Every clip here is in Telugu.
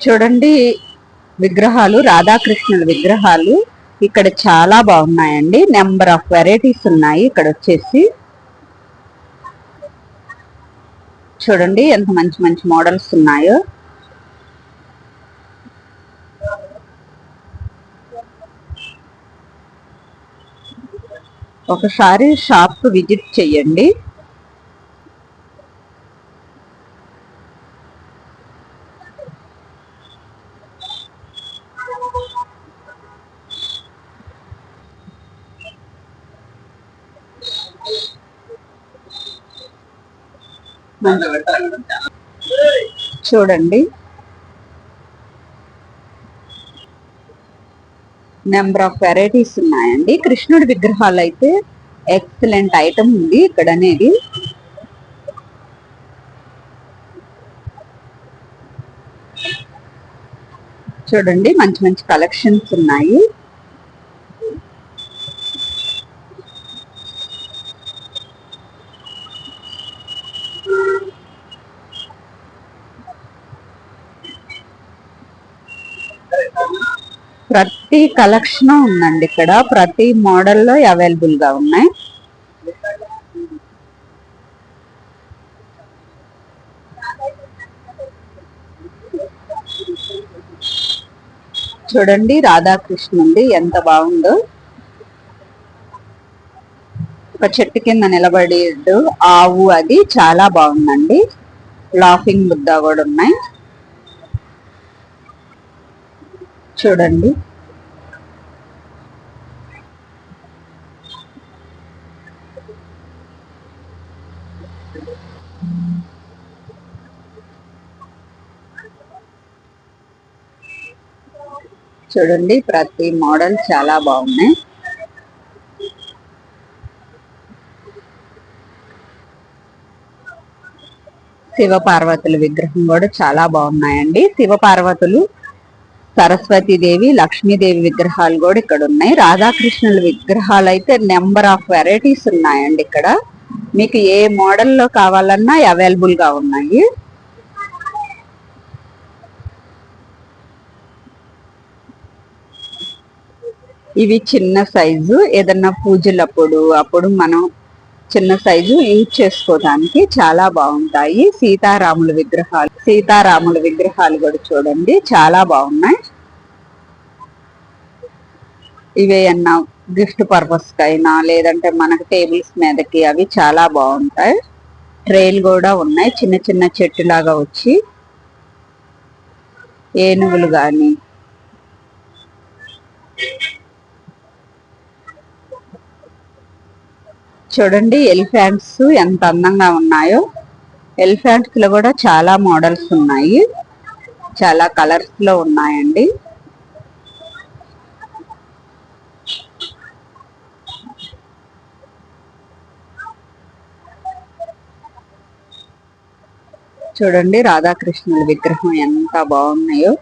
చూడండి విగ్రహాలు రాధాకృష్ణుల విగ్రహాలు. ఇక్కడ చాలా బాగున్నాయండి. నెంబర్ ఆఫ్ వెరైటీస్ ఉన్నాయి. ఇక్కడ వచ్చేసి చూడండి ఎంత మంచి మంచి మోడల్స్ ఉన్నాయో. ఒకసారి షాప్ విజిట్ చేయండి. చూడండి. నెంబర్ ఆఫ్ వెరైటీస్ ఉన్నాయండి. కృష్ణుడి విగ్రహాలు అయితే ఎక్సలెంట్ ఐటమ్ ఉంది ఇక్కడ అనేది. చూడండి మంచి మంచి కలెక్షన్స్ ఉన్నాయి. ప్రతి కలెక్షన్ ఉందండి ఇక్కడ. ప్రతి మోడల్లో అవైలబుల్గా ఉన్నాయి. చూడండి రాధాకృష్ణుండి ఎంత బాగుందో. ఒక చెట్టు కింద నిలబడి ఆవు అది చాలా బాగుందండి. లాఫింగ్ బుద్ధ కూడా ఉన్నాయి. చూడండి. చూడండి ప్రతి మోడల్ చాలా బాగున్నాయి. శివపార్వతుల విగ్రహం కూడా చాలా బాగున్నాయండి. శివపార్వతులు సరస్వతీదేవి లక్ష్మీదేవి విగ్రహాలు కూడా ఇక్కడ ఉన్నాయి. రాధాకృష్ణుల విగ్రహాలు అయితే నెంబర్ ఆఫ్ వెరైటీస్ ఉన్నాయండి ఇక్కడ. మీకు ఏ మోడల్లో కావాలన్నా అవైలబుల్గా ఉన్నాయి. ఇవి చిన్న సైజు. ఏదన్నా పూజలప్పుడు అప్పుడు మనం చిన్న సైజు యూజ్ చేసుకోవడానికి చాలా బాగుంటాయి. సీతారాముల విగ్రహాలు సీతారాముల విగ్రహాలు కూడా చూడండి. చాలా బాగున్నాయి. ఇవే అన్నా గిఫ్ట్ పర్పస్ కైనా లేదంటే మనకు టేబుల్స్ మీదకి అవి చాలా బాగుంటాయి. ట్రేలు కూడా ఉన్నాయి. చిన్న చిన్న చెట్టు లాగా వచ్చి ఏనుగులు కానీ చూడండి ఎలిఫెంట్స్ ఎంత అందంగా ఉన్నాయో. ఎలిఫెంట్స్లో కూడా చాలా మోడల్స్ ఉన్నాయి. చాలా కలర్స్లో ఉన్నాయండి. చూడండి రాధాకృష్ణుల విగ్రహం ఎంత బాగున్నాయో.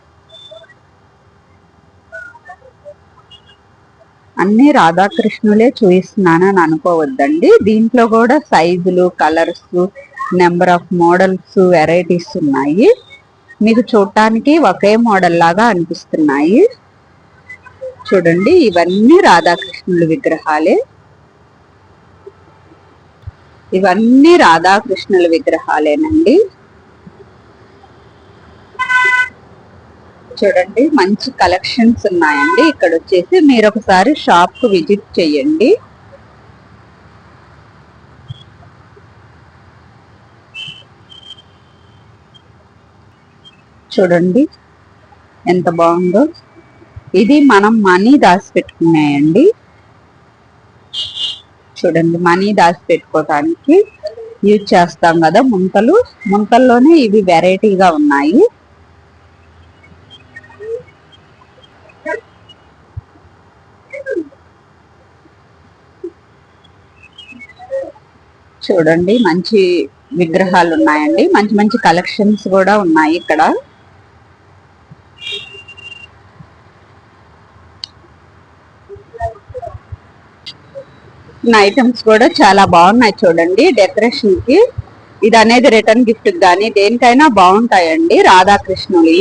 అన్ని రాధాకృష్ణులే చూపిస్తున్నానని అనుకోవద్దండి. దీంట్లో కూడా సైజులు colours number of models varieties ఉన్నాయి. మీకు చూడటానికి ఒకే మోడల్ లాగా అనిపిస్తున్నాయి. చూడండి ఇవన్నీ రాధాకృష్ణుల విగ్రహాలే. ఇవన్నీ రాధాకృష్ణుల విగ్రహాలేనండి. చూడండి మంచి కలెక్షన్స్ ఉన్నాయండి. ఇక్కడ వచ్చేసి మీరు ఒకసారి షాప్కు విజిట్ చేయండి. చూడండి ఎంత బాగుందో. ఇది మనం మనీ దాచిపెట్టుకున్నాయండి చూడండి మనీ దాచిపెట్టుకోవటానికి యూజ్ చేస్తాం కదా ముంతలు. ముంతల్లోనే ఇవి వెరైటీగా ఉన్నాయి. చూడండి మంచి విగ్రహాలు ఉన్నాయండి మంచి మంచి కలెక్షన్స్ కూడా ఉన్నాయి ఇక్కడ. ఐటమ్స్ కూడా చాలా బాగున్నాయి చూడండి డెకరేషన్కి. ఇది అనేది రిటర్న్ గిఫ్ట్ కానీ దేనికైనా బాగుంటాయండి రాధాకృష్ణుడి.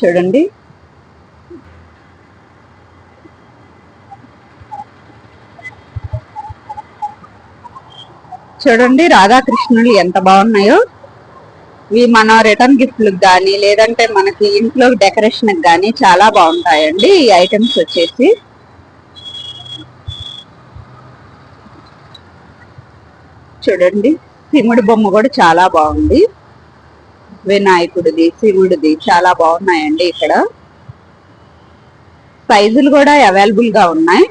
చూడండి. చూడండి రాధాకృష్ణులు ఎంత బాగున్నాయో. ఇవి మన రిటర్న్ గిఫ్ట్లకు కానీ లేదంటే మనకి ఇంట్లో డెకరేషన్కి కానీ చాలా బాగుంటాయండి. ఈ ఐటమ్స్ వచ్చేసి. చూడండి శివుడి బొమ్మ కూడా చాలా బాగుంది. వినాయకుడిది శివుడిది చాలా బాగున్నాయండి ఇక్కడ. సైజులు కూడా అవైలబుల్గా ఉన్నాయి.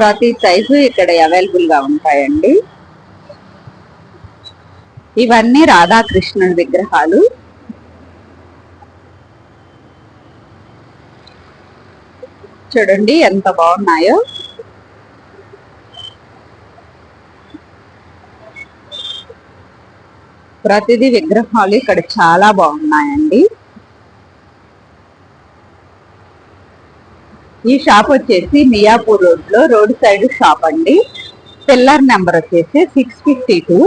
ప్రతి సైజు ఇక్కడ అవైలబుల్గా ఉంటాయండి. ఇవన్నీ రాధాకృష్ణుడి విగ్రహాలు. చూడండి ఎంత బాగున్నాయో. ప్రతిదీ విగ్రహాలు ఇక్కడ చాలా బాగున్నాయండి. ఈ షాప్ వచ్చేసి మియాపూర్ రోడ్లో రోడ్ సైడ్ షాప్ అండి. పిల్లర్ నెంబర్ వచ్చేసి సిక్స్ ఫిఫ్టీ టూ.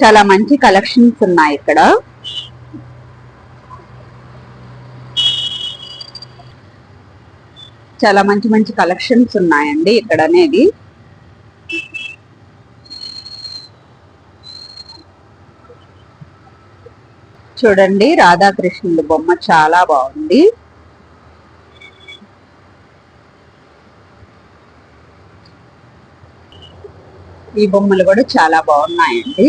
చాలా మంచి కలెక్షన్స్ ఉన్నాయి ఇక్కడ. చాలా మంచి మంచి కలెక్షన్స్ ఉన్నాయండి ఇక్కడ అనేది. చూడండి రాధాకృష్ణుడు బొమ్మ చాలా బాగుంది. ఈ బొమ్మలు కూడా చాలా బాగున్నాయండి.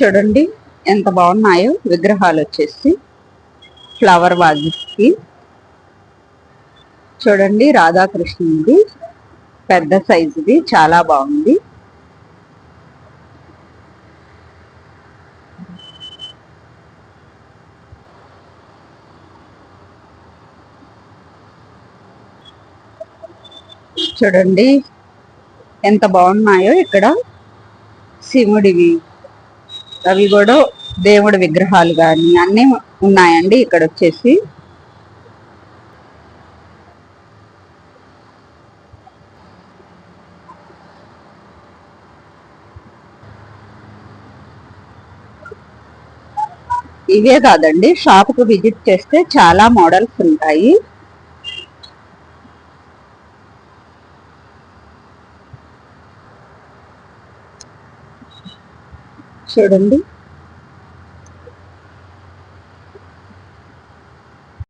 చూడండి ఎంత బాగున్నాయో. విగ్రహాలు వచ్చేసి ఫ్లవర్ వాజ్కి చూడండి రాధాకృష్ణుడి పెద్ద సైజుది చాలా బాగుంది. చూడండి ఎంత బాగున్నాయో ఇక్కడ. శివుడివి అవి కూడా దేవుడి విగ్రహాలు కానీ అన్నీ ఉన్నాయండి ఇక్కడ వచ్చేసి. ఇవే కాదండి షాప్కు విజిట్ చేస్తే చాలా మోడల్స్ ఉంటాయి. చూడండి.